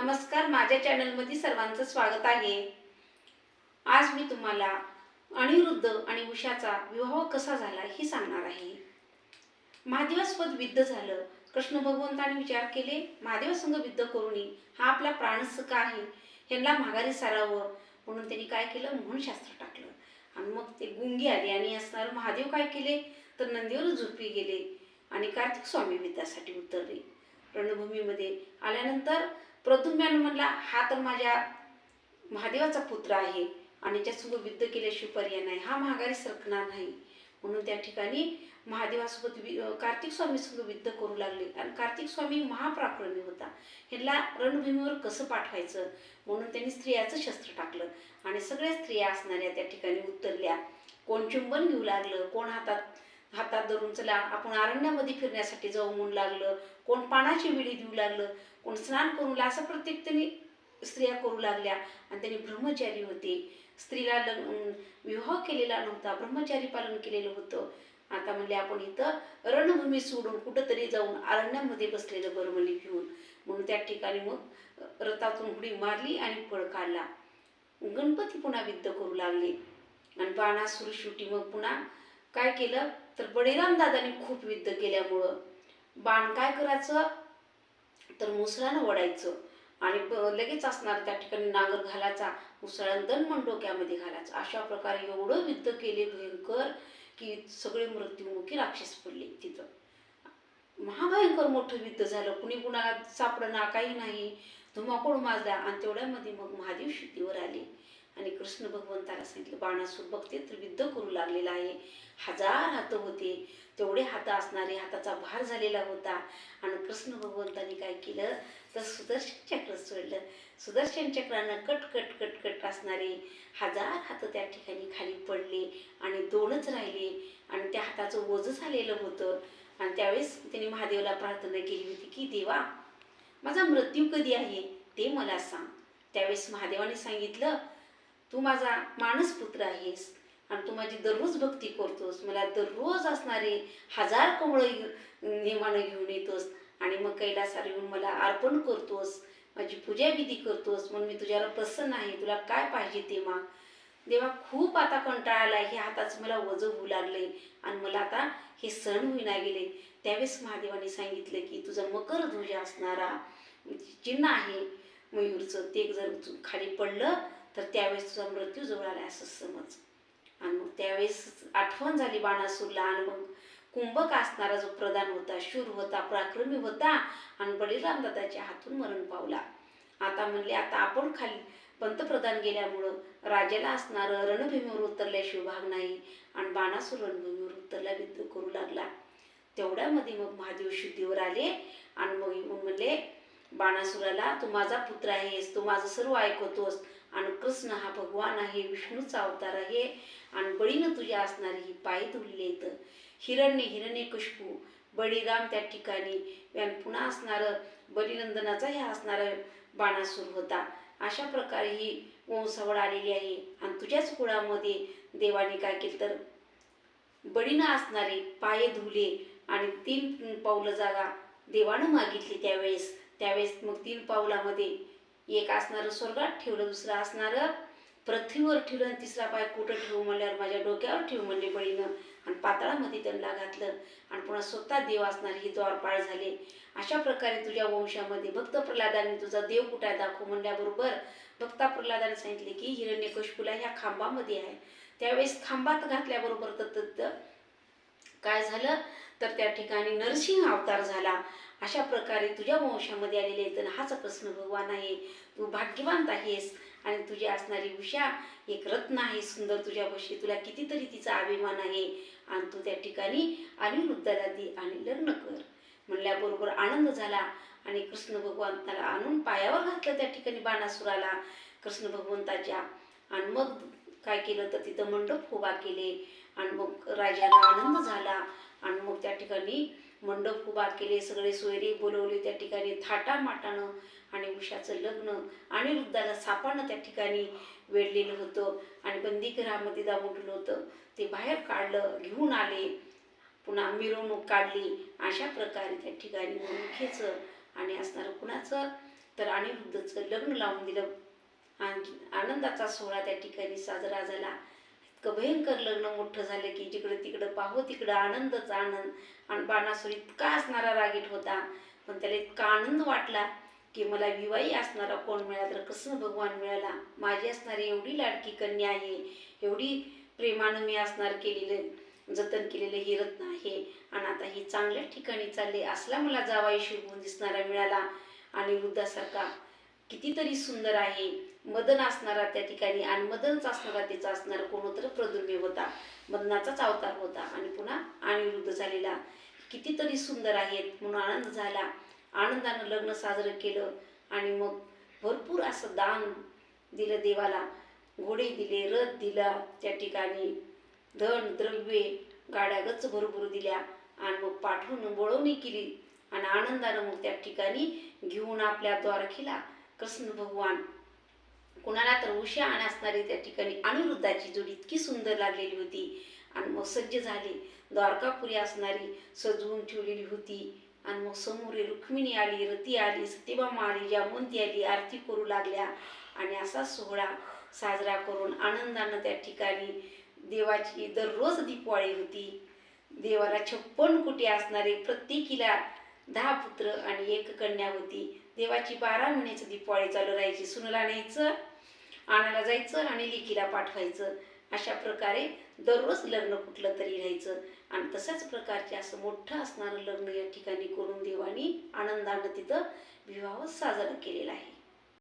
नमस्कार माझ्या चॅनलमध्ये सर्वांचं स्वागत आहे. आज मी तुम्हाला अनिरुद्ध आणि उषाचा विवाह कसा झाला हे सांगणार आहे. महादेवास्पद विद्ध झालं. कृष्ण भगवंताने विचार केले महादेवासंग विद्ध करू नये हा आपला प्राणसख आहे. ह्यांना माघारी सारावं. म्हणून त्यांनी काय केलं? म्हणून शास्त्र टाकलं. आणि मग ते गुंगी आली आणि असणार महादेव काय केले? तर नंदीवर झोपी गेले आणि कार्तिक स्वामी विद्यासाठी उतरले. रणभूमीमध्ये आल्यानंतर प्रद्युम्नानं म्हणला हा तर माझ्या महादेवाचा पुत्र आहे आणि ज्यासोबत युद्ध केल्याशिवाय पर्याय नाही. हा महागारी सरकणार नाही. म्हणून त्या ठिकाणी महादेवासोबत वि- कार्तिक स्वामी युद्ध करू लागले. आणि कार्तिक स्वामी महापराक्रमी होता. ह्याला रणभूमीवर कसं पाठवायचं? म्हणून त्यांनी स्त्रियाचं शस्त्र टाकलं. आणि सगळ्या स्त्रिया असणाऱ्या त्या ठिकाणी उतरल्या. कोण चुंबन घेऊ लागलं? कोण हातात हातात धरून चला आपण अरण्यामध्ये फिरण्यासाठी जाऊ म्हणून लागलं. कोण पानाची विडी देऊ लागलं कोण स्नान करू लागलं असं प्रत्येक त्यांनी स्त्रिया करू लागल्या. आणि त्यांनी ब्रह्मचारी होते. स्त्रीला लग्न विवाह केलेला नव्हता ब्रह्मचारी पालन केलेलं होतं. आता म्हणले आपण इथं रणभूमी सोडून कुठंतरी जाऊन अरण्यामध्ये बसलेलं बरं म्हणले घेऊन म्हणून त्या ठिकाणी मग रथातून उडी मारली आणि पळ काढला गणपती पुन्हा विद्ध करू लागले. आणि बाणासुर शेवटी मग पुन्हा काय केलं? तर बळीराम खूप युद्ध केल्यामुळं बाण काय करायचं? तर मुसळानं वडायचं. आणि ब- लगेच असणार त्या ठिकाणी नांगर घालायचा मुसळानं दणमण डोक्यामध्ये घालायचं. अशा प्रकारे एवढं युद्ध केले भयंकर की सगळे मृत्युमुखी राक्षस पडले तिथं. महाभयंकर मोठं युद्ध झालं. कुणी कुणाला सापडं ना काही नाही. धुमाकूळ माजला आणि तेवढ्यामध्ये मग महादेव शुद्धीवर आले. आणि कृष्ण भगवंताला सांगितलं बाणासूर बघते तर युद्ध करू लागलेला आहे. हजार हात होते. तेवढे हात असणारे हाताचा भार झालेला होता. आणि कृष्ण भगवंताने काय केलं? तर सुदर्शन चक्र सोडलं. सुदर्शन चक्रानं कट कट कट कट असणारे हजार हात त्या ठिकाणी खाली पडले आणि दोनच राहिले. आणि त्या हाताचं ओझं झालेलं होतं. आणि त्यावेळेस त्यांनी महादेवाला प्रार्थना केली होती की देवा माझा मृत्यू कधी आहे? ते मला सांग. त्यावेळेस महादेवाने सांगितलं तू माझा मानसपुत्र आहेस. आणि तू माझी दररोज भक्ती करतोस. मला दररोज असणारे हजार कवळं नेमानं घेऊन येतोस. आणि मग कैलासार येऊन मला अर्पण करतोस. माझी पूजा विधी करतोस. म्हणून मी तुझ्यावर प्रसन्न आहे. तुला काय पाहिजे ते माग. देवा खूप आता कंटाळा आलाय. हे हाताचं मला वजं होऊ लागले आणि मला आता हे सण होईना गेले. त्यावेळेस महादेवाने सांगितलं की तुझा मकर ध्वज असणारा चिन्ह आहे मयूरचं ते जर खाली पडलं तर त्यावेळेस तुझा मृत्यू जवळ आला असं समज. आणि मग त्यावेळेस आठवण झाली बाणासूरला आणि मग कुंभक असणारा जो प्रधान होता शूर होता पराक्रमी होता आणि बळीराम दादाच्या हातून मरण पावला. आता म्हणले आता आपण खाली पंतप्रधान गेल्यामुळं राजाला असणारं रणभूमीवर उतरल्याशिवाय भाग नाही आणि बाणासूर रणभूमीवर उतरला युद्ध करू लागला. तेवढ्यामध्ये मग महादेव शुद्धीवर आले आणि मग येऊन म्हणले बाणासुराला तू माझा पुत्र आहेस तू माझं सर्व ऐकवतोस आणि कृष्ण हा भगवान आहे विष्णूचा अवतार आहे आणि बळीनं तुझ्या असणारी ही पाय धुडले इथं हिरण्य हिरण्य कशपू बळीराम त्या ठिकाणी आणि पुन्हा असणारं बलिनंदनाचा हे असणारा बाणासूर होता. अशा प्रकारे ही वंशावळ आलेली आहे. आणि तुझ्याच कुळामध्ये देवाने काय केलं तर बळीनं असणारे पाय धुले आणि तीन पावलं जागा देवानं मागितली त्यावेळेस. त्यावेळेस मग तीन पावलामध्ये एक असणारं स्वर्गात ठेवलं दुसरं असणारं. पृथ्वीवर ठेवलं आणि तिसरा पाय कुठं ठेवू म्हणल्यावर माझ्या डोक्यावर ठेवू म्हणले बळीनं आणि पाताळामध्ये त्यांना घातलं. आणि पुन्हा स्वतः देव असणार ही द्वारपाळ झाले. अशा प्रकारे तुझ्या वंशामध्ये भक्त प्रल्हादाने तुझा देव कुठं आहे दाखव म्हणल्याबरोबर भक्ता प्रल्हादाने सांगितले की हिरण्यकशपुला ह्या खांबामध्ये आहे. त्यावेळेस खांबात घातल्याबरोबर तर तर काय झालं? तर त्या ठिकाणी नरसिंह अवतार झाला. अशा प्रकारे तुझ्या वंशामध्ये आलेले तर हाच प्रश्न भगवान आहे. तू भाग्यवान आहेस आणि तुझी असणारी उषा एक रत्न आहे सुंदर तुझ्या तुझ्यापाशी तुला कितीतरी तिचा अभिमान आहे. आणि तू त्या ठिकाणी अनिरुद्धाला दे आणि लग्न कर. म्हणल्याबरोबर आनंद झाला आणि कृष्ण भगवंताला आणून पायावर घातलं. त्या ठिकाणी बाणासुराला कृष्ण भगवंताच्या आणि मग काय केलं? तर तिथं मंडप उभा केले. आणि मग राजाला आनंद झाला. आणि मग त्या ठिकाणी मंडप उभा केले सगळे सोयरी बोलवले त्या ठिकाणी थाटामाटानं आणि उषाचं लग्न आणि वृद्धाला सापानं त्या ठिकाणी वेढलेलं होतं. आणि बंदीगृहामध्ये दामटलं होतं. ते बाहेर काढलं घेऊन आले. पुन्हा मिरवणूक काढली. अशा प्रकारे त्या ठिकाणी मुखेचं आणि असणारं कुणाचं? तर अनिरुद्धचं लग्न लावून दिलं. आणि आनंदाचा सोहळा त्या ठिकाणी साजरा झाला. इतकं भयंकर लग्न मोठं झालं की जिकडं तिकडं पाहू तिकडं आनंदच आनंद. आणि बाणासूर इतका असणारा रागीट होता. पण त्याला इतका आनंद वाटला की मला विवाही असणारा कोण मिळाला तर कसं भगवान मिळाला? माझी असणारी एवढी लाडकी कन्या आहे. एवढी प्रेमानं मी असणार केलेलं जतन केलेलं हे रत्न आहे. आणि आता ही चांगल्या ठिकाणी चालले असला मला जावाई शिरवून दिसणारा मिळाला. आणि वृद्धासारखा कितीतरी सुंदर आहे. मदन असणारा त्या ठिकाणी आणि मदनच असणारा त्याचा असणारा कोण तर प्रदुर्मेव होता. मदनाचाच अवतार होता आणि पुन्हा अनिरुद्ध झालेला. कितीतरी सुंदर आहेत म्हणून आनंद झाला. आनंदानं लग्न साजरं केलं आणि मग भरपूर असं दान दिलं देवाला. घोडे दिले रथ दिला त्या ठिकाणी धन द्रव्ये गाड्या गच्च भरपूर दिल्या आणि मग पाठवून बोळवणी केली. आणि आनंदानं मग त्या ठिकाणी घेऊन आपल्या द्वारखीला कृष्ण भगवान? कुणाला तर उशा आण असणारी त्या ठिकाणी. अनिरुद्धाची जोडी इतकी सुंदर लागलेली होती. आणि मग सज्ज झाली. द्वारकापुरी असणारी सजवून ठेवलेली होती. आणि मग समोर रुक्मिणी आली रती आली सतीबामा आली जामवंती आली आरती करू लागल्या. आणि असा सोहळा साजरा करून आनंदानं त्या ठिकाणी देवाची दररोज दीपवाळी होती. देवाला छप्पन कोटी असणारे प्रत्येकीला दहा पुत्र आणि एक कन्या होती. देवाची बारा महिन्याचं दीपावळी चालू राहायची सुनला न्यायचं आणायला जायचं आणि लिकीला पाठवायचं. अशा प्रकारे दररोज लग्न कुठलं तरी राहायचं आणि तशाच प्रकारचे असं मोठं असणारं लग्न या ठिकाणी करून देवानी आनंदानं तिथं विवाह साजरा केलेला आहे.